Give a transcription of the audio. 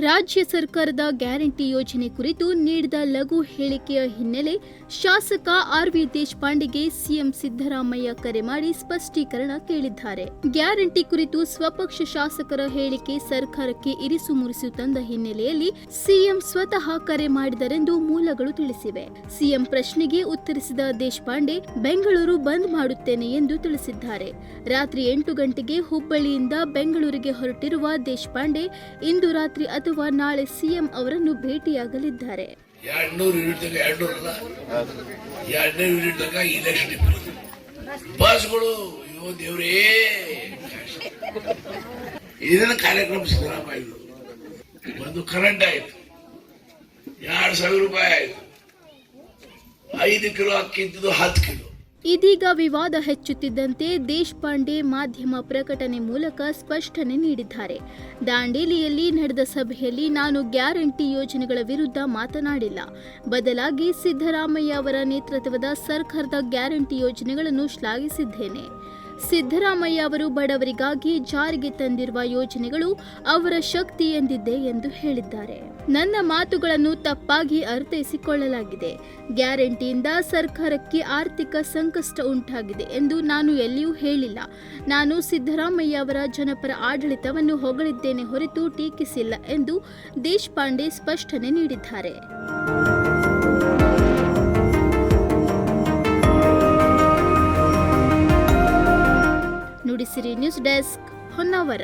ರಾಜ್ಯ ಸರ್ಕಾರದ ಗ್ಯಾರಂಟಿ ಯೋಜನೆ ಕುರಿತು ನೀಡಿದ ಲಘು ಹೇಳಿಕೆಯ ಹಿನ್ನೆಲೆ ಶಾಸಕ ಆರ್ ವಿ ದೇಶಪಾಂಡೆಗೆ ಸಿಎಂ ಸಿದ್ದರಾಮಯ್ಯ ಕರೆ ಮಾಡಿ ಸ್ಪಷ್ಟೀಕರಣ ಕೇಳಿದ್ದಾರೆ. ಗ್ಯಾರಂಟಿ ಕುರಿತು ಸ್ವಪಕ್ಷ ಶಾಸಕರ ಹೇಳಿಕೆ ಸರ್ಕಾರಕ್ಕೆ ಇರಿಸು ಮುರಿಸು ತಂದ ಹಿನ್ನೆಲೆಯಲ್ಲಿ ಸಿಎಂ ಸ್ವತಃ ಕರೆ ಮಾಡಿದರೆಂದು ಮೂಲಗಳು ತಿಳಿಸಿವೆ. ಸಿಎಂ ಪ್ರಶ್ನೆಗೆ ಉತ್ತರಿಸಿದ ದೇಶಪಾಂಡೆ, ಬೆಂಗಳೂರು ಬಂದ್ ಮಾಡುತ್ತೇನೆ ಎಂದು ತಿಳಿಸಿದ್ದಾರೆ. ರಾತ್ರಿ ಎಂಟು ಗಂಟೆಗೆ ಹುಬ್ಬಳ್ಳಿಯಿಂದ ಬೆಂಗಳೂರಿಗೆ ಹೊರಟಿರುವ ದೇಶಪಾಂಡೆ, ಇಂದು ರಾತ್ರಿ ನಾಳೆ ಸಿಎಂ ಅವರನ್ನು ಭೇಟಿಯಾಗಲಿದ್ದಾರೆ. ಇದನ್ನ ಕಾರ್ಯಕ್ರಮ ಸಿದ್ದರಾಮಯ್ಯ ಒಂದು ಕರೆಂಟ್ ಆಯ್ತು. ಎರಡ್ ಸಾವಿರ ರೂಪಾಯಿ ಆಯ್ತು. ಐದು ಕಿಲೋ ಅಕ್ಕಿ ಇದ್ದಿದ್ದು ಹತ್ತು ಕಿಲೋ. ಇದೀಗ ವಿವಾದ ಹೆಚ್ಚುತ್ತಿದ್ದಂತೆ ದೇಶಪಾಂಡೆ ಮಾಧ್ಯಮ ಪ್ರಕಟಣೆ ಮೂಲಕ ಸ್ಪಷ್ಟನೆ ನೀಡಿದ್ದಾರೆ. ದಾಂಡೇಲಿಯಲ್ಲಿ ನಡೆದ ಸಭೆಯಲ್ಲಿ ನಾನು ಗ್ಯಾರಂಟಿ ಯೋಜನೆಗಳ ವಿರುದ್ಧ ಮಾತನಾಡಿಲ್ಲ. ಬದಲಾಗಿ ಸಿದ್ದರಾಮಯ್ಯ ಅವರ ನೇತೃತ್ವದ ಸರ್ಕಾರದ ಗ್ಯಾರಂಟಿ ಯೋಜನೆಗಳನ್ನು ಶ್ಲಾಘಿಸಿದ್ದೇನೆ. ಸಿದ್ದರಾಮಯ್ಯ ಅವರು ಬಡವರಿಗಾಗಿ ಜಾರಿಗೆ ತಂದಿರುವ ಯೋಜನೆಗಳು ಅವರ ಶಕ್ತಿ ಎಂದಿದೆ ಎಂದು ಹೇಳಿದ್ದಾರೆ. ನನ್ನ ಮಾತುಗಳನ್ನು ತಪ್ಪಾಗಿ ಅರ್ಥೈಸಿಕೊಳ್ಳಲಾಗಿದೆ. ಗ್ಯಾರಂಟಿಯಿಂದ ಸರ್ಕಾರಕ್ಕೆ ಆರ್ಥಿಕ ಸಂಕಷ್ಟ ಉಂಟಾಗಿದೆ ಎಂದು ನಾನು ಎಲ್ಲಿಯೂ ಹೇಳಿಲ್ಲ. ನಾನು ಸಿದ್ದರಾಮಯ್ಯ ಅವರ ಜನಪರ ಆಡಳಿತವನ್ನು ಹೊಗಳಿದ್ದೇನೆ ಹೊರತು ಟೀಕಿಸಿಲ್ಲ ಎಂದು ದೇಶಪಾಂಡೆ ಸ್ಪಷ್ಟನೆ ನೀಡಿದ್ದಾರೆ. Nudisiri news desk Honnavar